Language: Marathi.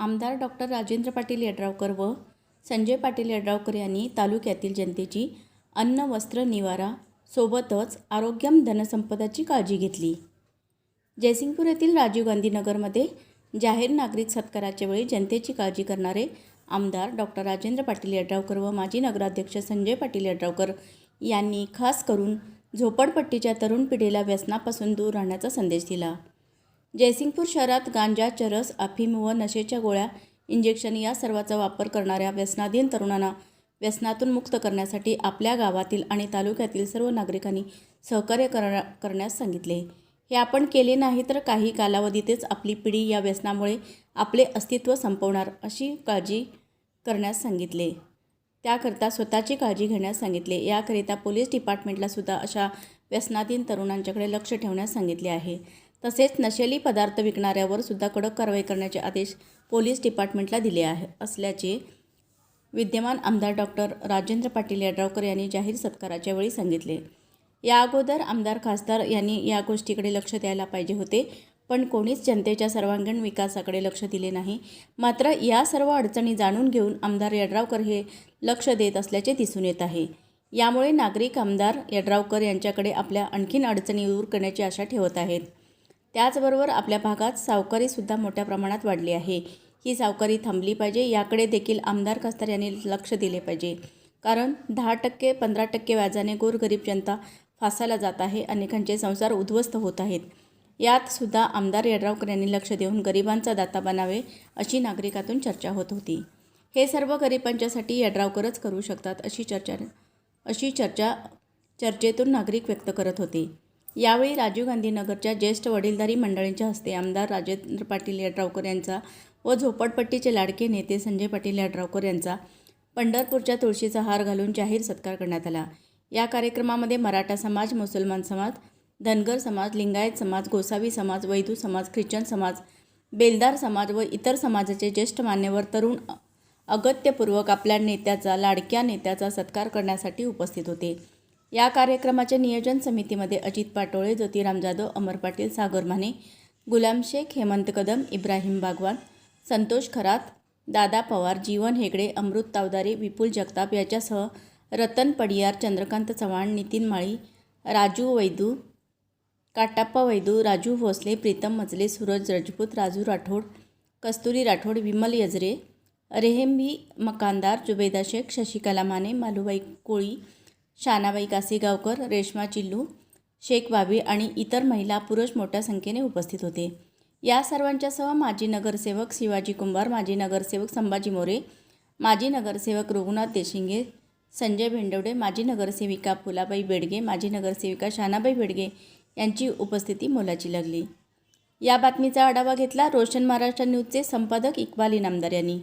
आमदार डॉक्टर राजेंद्र पाटील यड्रावकर व संजय पाटील यड्रावकर यांनी तालुक्यातील जनतेची अन्न वस्त्र निवारा सोबतच आरोग्यम धनसंपदाची काळजी घेतली. जयसिंगपूर येथील राजीव गांधी नगरमध्ये जाहीर नागरिक सत्काराच्या वेळी जनतेची काळजी करणारे आमदार डॉक्टर राजेंद्र पाटील यड्रावकर व माजी नगराध्यक्ष संजय पाटील यड्रावकर यांनी खास करून झोपडपट्टीच्या तरुण पिढीला व्यसनापासून दूर राहण्याचा संदेश दिला. जयसिंगपूर शहरात गांजा चरस अफीम व नशेच्या गोळ्या इंजेक्शन या सर्वाचा वापर करणाऱ्या व्यसनाधीन तरुणांना व्यसनातून मुक्त करण्यासाठी आपल्या गावातील आणि तालुक्यातील सर्व नागरिकांनी सहकार्य कर करण्यास सांगितले. हे आपण केले नाही तर काही कालावधीतच आपली पिढी या व्यसनामुळे आपले अस्तित्व संपवणार अशी काळजी करण्यास सांगितले. त्याकरता स्वतःची काळजी घेण्यास सांगितले. याकरिता पोलीस डिपार्टमेंटला सुद्धा अशा व्यसनाधीन तरुणांच्याकडे लक्ष ठेवण्यास सांगितले आहे. तसेच नशेली पदार्थ विकणाऱ्यावर सुद्धा कडक कारवाई करण्याचे आदेश पोलीस डिपार्टमेंटला दिले आहे. असल्याचे विद्यमान आमदार डॉक्टर राजेंद्र पाटील यड्रावकर यांनी जाहीर सत्काराच्या वेळी सांगितले. या अगोदर आमदार खासदार यांनी या गोष्टीकडे लक्ष द्यायला पाहिजे होते पण कोणीच जनतेच्या सर्वांगीण विकासाकडे लक्ष दिले नाही. मात्र या सर्व अडचणी जाणून घेऊन आमदार यड्रावकर हे लक्ष देत असल्याचे दिसून येत आहे. यामुळे नागरिक आमदार यड्रावकर यांच्याकडे आपल्या आणखीन अडचणी दूर करण्याची आशा ठेवत आहेत. त्याचबरोबर आपल्या भागात सावकारीसुद्धा मोठ्या प्रमाणात वाढली आहे. ही सावकारी थांबली पाहिजे याकडे देखील आमदार खासदार यांनी लक्ष दिले पाहिजे. कारण दहा टक्के पंधरा टक्के व्याजाने गोरगरीब जनता फासाला जात आहे अनेकांचे संसार उद्ध्वस्त होत आहेत. यातसुद्धा आमदार यड्रावकर यांनी लक्ष देऊन गरिबांचा दाता बनावे अशी नागरिकातून चर्चा होत होती. हे सर्व गरिबांच्यासाठी यड्रावकरच करू शकतात अशी चर्चा अशी चर्चा चर्चेतून नागरिक व्यक्त करत होते. यावेळी राजीव गांधी नगरच्या ज्येष्ठ वडीलधारी मंडळींच्या हस्ते आमदार राजेंद्र पाटील यड्रावकर यांचा व झोपडपट्टीचे लाडके नेते संजय पाटील यड्रावकर यांचा पंढरपूरच्या तुळशीचा हार घालून जाहीर सत्कार करण्यात आला. या कार्यक्रमामध्ये मराठा समाज मुसलमान समाज धनगर समाज लिंगायत समाज गोसावी समाज वैदू समाज ख्रिश्चन समाज बेलदार समाज व इतर समाजाचे ज्येष्ठ मान्यवर तरुण अगत्यपूर्वक आपल्या नेत्याचा लाडक्या नेत्याचा सत्कार करण्यासाठी उपस्थित होते. या कार्यक्रमाच्या नियोजन समितीमध्ये अजित पाटोळे ज्योतिराम जाधव अमर पाटील सागर माने गुलाम शेख हेमंत कदम इब्राहिम बागवान संतोष खरात दादा पवार जीवन हेगडे अमृत तावदारे विपुल जगताप याच्यासह रतन पडियार चंद्रकांत चव्हाण नितीन माळी राजू वैदू काटाप्पा वैदू राजू भोसले प्रीतम मजले सूरज रजपूत राजू राठोड कस्तुरी राठोड विमल यजरे रेहेंबी मकानदार जुबेदा शेख शशिकला माने मालुबाई कोळी शानाबाई कासेगावकर रेश्मा चिल्लू शेख बाबी आणि इतर महिला पुरुष मोठ्या संख्येने उपस्थित होते. या सर्वांच्यासह माजी नगरसेवक शिवाजी कुंभार माजी नगरसेवक संभाजी मोरे माजी नगरसेवक रघुनाथ देशिंगे संजय भेंडवडे माजी नगरसेविका फुलाबाई बेडगे माजी नगरसेविका शानाबाई बेडगे यांची उपस्थिती मोलाची लागली. या बातमीचा आढावा घेतला रोशन महाराष्ट्र न्यूजचे संपादक इक्बाल इनामदार यांनी.